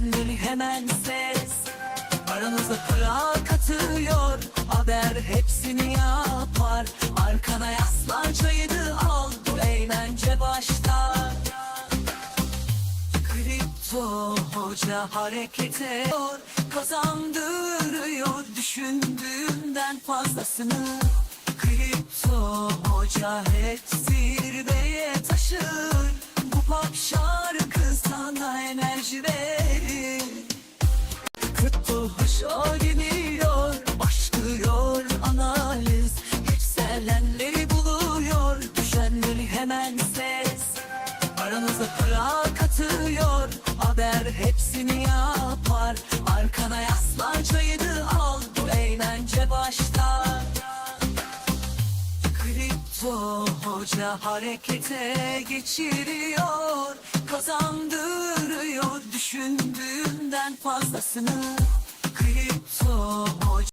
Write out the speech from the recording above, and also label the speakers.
Speaker 1: Düşenleri hemen ses Aranızda para katıyor. Haber hepsini yapar. Arkana yaslan çayını al. Bu eğlence başlar. Kripto hoca harekete kazandırıyor düşündüğünden fazlasını. Kripto hoca hep Hoşa geliyor Başlıyor analiz. Yükselenleri buluyor Düşenleri hemen ses. Aranızda para katıyor Haber hepsini yapar. Arkana yaslan al Bu eğlence başlar. Kripto hoca harekete geçiriyor Kazandırıyor düşündüğünden fazlasını Kripto hoca